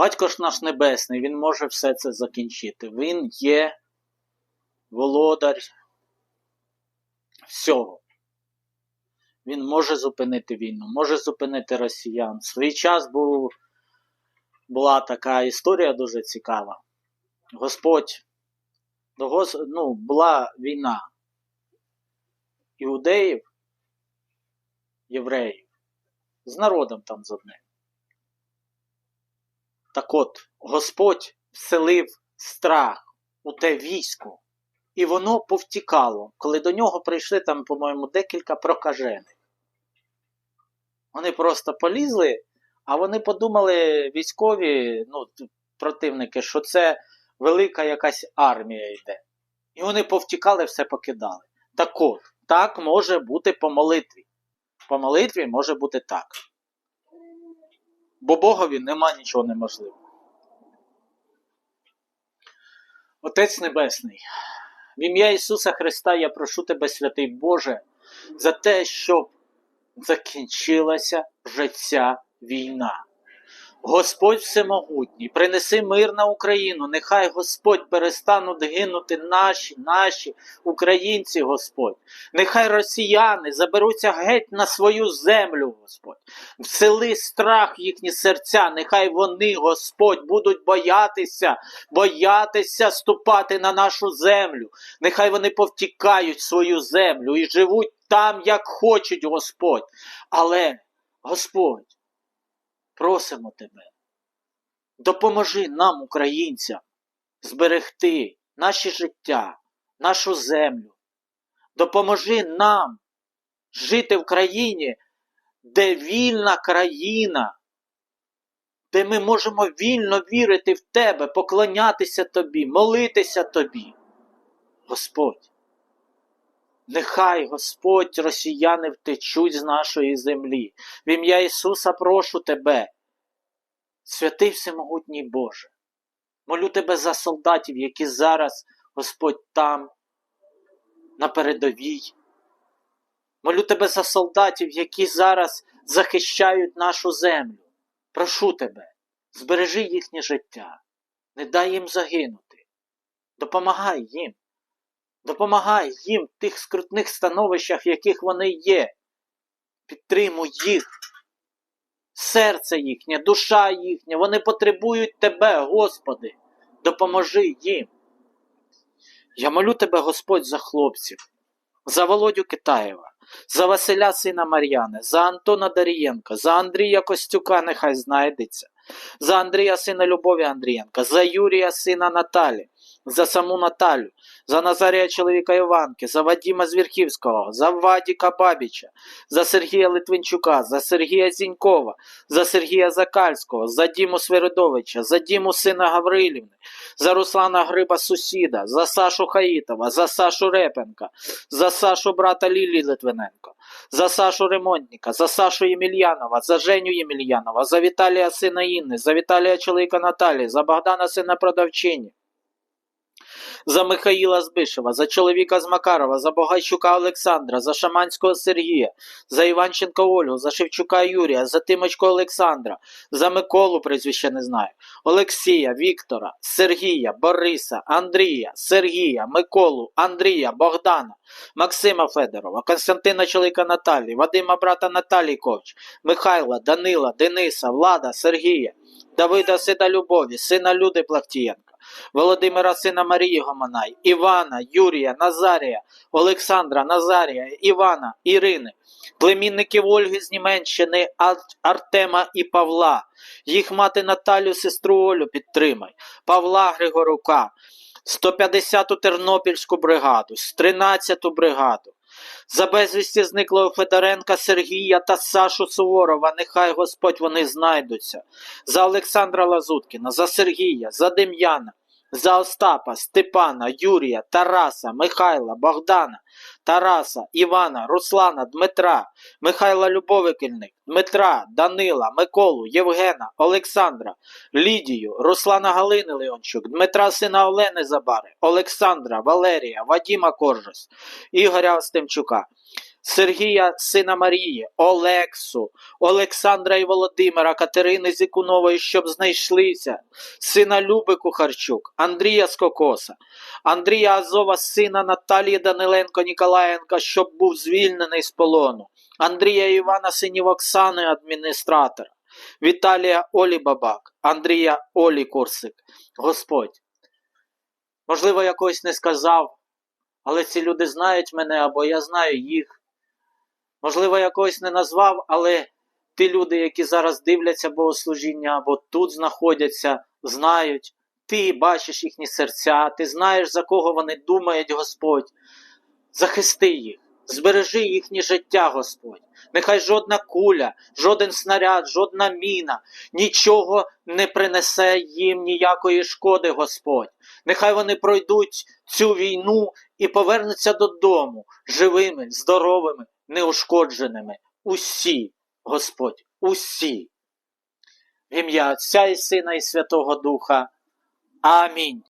Батько ж наш Небесний, Він може все це закінчити. Він є володар всього. Він може зупинити війну, може зупинити росіян. В свій час був, була така історія дуже цікава. Господь, ну, була війна іудеїв, євреїв, з народом там з одним. Так от, Господь вселив страх у те військо, і воно повтікало, коли до нього прийшли там, по-моєму, декілька прокажених. Вони просто полізли, а вони подумали, військові, ну, противники, що це велика якась армія йде. І вони повтікали, все покидали. Так от, так може бути по молитві. По молитві може бути так. Бо Богові нема нічого неможливого. Отець Небесний, в ім'я Ісуса Христа я прошу тебе, святий Боже, за те, щоб закінчилася вже ця війна. Господь Всемогутній, принеси мир на Україну. Нехай Господь перестануть гинути наші, наші українці, Господь. Нехай росіяни заберуться геть на свою землю, Господь. Всели страх в їхні серця. Нехай вони, Господь, будуть боятися, боятися ступати на нашу землю. Нехай вони повтікають свою землю і живуть там, як хочуть, Господь. Але, Господь, просимо тебе, допоможи нам, українцям, зберегти наше життя, нашу землю. Допоможи нам жити в країні, де вільна країна, де ми можемо вільно вірити в Тебе, поклонятися Тобі, молитися Тобі. Господь, нехай Господь росіяни втечуть з нашої землі. В ім'я Ісуса прошу Тебе, святий Всемогутній Боже. Молю Тебе за солдатів, які зараз, Господь, там, на передовій. Молю Тебе за солдатів, які зараз захищають нашу землю. Прошу Тебе, збережи їхнє життя, не дай їм загинути. Допомагай їм. Допомагай їм в тих скрутних становищах, в яких вони є. Підтримуй їх, серце їхнє, душа їхня. Вони потребують Тебе, Господи. Допоможи їм. Я молю Тебе, Господь, за хлопців, за Володю Китаєва, за Василя сина Мар'яни, за Антона Дарієнка, за Андрія Костюка, нехай знайдеться, за Андрія сина Любові Андрієнка, за Юрія сина Наталі, за саму Наталю, за Назарія чоловіка Іванки, за Вадіма Звірхівського, за Вадіка Бабіча, за Сергія Литвинчука, за Сергія Зінькова, за Сергія Закальського, за Діму Свиридовича, за Діму сина Гаврилівни, за Руслана Гриба сусіда, за Сашу Хаїтова, за Сашу Репенка, за Сашу брата Лілі Литвиненко, за Сашу Ремонтника, за Сашу Ємельянова, за Женю Ємельянова, за Віталія сина Інни, за Віталія чоловіка Наталі, за Богдана сина Продавчині, за Михаїла Збишева, за чоловіка з Макарова, за Богайчука Олександра, за Шаманського Сергія, за Іванченка Ольгу, за Шевчука Юрія, за Тимочко Олександра, за Миколу прізвище не знаю, Олексія, Віктора, Сергія, Бориса, Андрія, Сергія, Миколу, Андрія, Богдана, Максима Федорова, Константина чоловіка Наталі, Вадима брата Наталії Ковч, Михайла, Данила, Дениса, Влада, Сергія, Давида сина Любові, сина Люди Плахтієнка. Володимира сина Марії Гомонай, Івана, Юрія, Назарія, Олександра, Назарія, Івана, Ірини, племінників Ольги з Німеччини, Артема і Павла, їх мати Наталю, сестру Олю підтримай, Павла Григорука, 150-ту Тернопільську бригаду, 13-ту бригаду. За безвісті зниклого Федоренка Сергія та Сашу Суворова, нехай Господь вони знайдуться. За Олександра Лазуткіна, за Сергія, за Дем'яна, за Остапа, Степана, Юрія, Тараса, Михайла, Богдана, Тараса, Івана, Руслана, Дмитра, Михайла Любовикельник, Дмитра, Данила, Миколу, Євгена, Олександра, Лідію, Руслана Галини Леончук, Дмитра сина Олени Забари, Олександра, Валерія, Вадіма Коржус, Ігоря Остемчука, Сергія, сина Марії, Олексу, Олександра і Володимира, Катерини Зікунової, щоб знайшлися, сина Люби Кухарчук, Андрія Скокоса, Андрія Азова, сина Наталії Даниленко Ніколаєнка, щоб був звільнений з полону, Андрія Івана, синів Оксани, адміністратора, Віталія Олі Бабак, Андрія Олі Курсик. Господь. Можливо, я когось не сказав, але ці люди знають мене або я знаю їх. Можливо, я когось не назвав, але ті люди, які зараз дивляться богослужіння або тут знаходяться, знають. Ти бачиш їхні серця, ти знаєш, за кого вони думають, Господь. Захисти їх, збережи їхнє життя, Господь. Нехай жодна куля, жоден снаряд, жодна міна нічого не принесе їм ніякої шкоди, Господь. Нехай вони пройдуть цю війну і повернуться додому живими, здоровими, неушкодженими. Усі, Господь, усі. В ім'я Отця і Сина і Святого Духа. Амінь.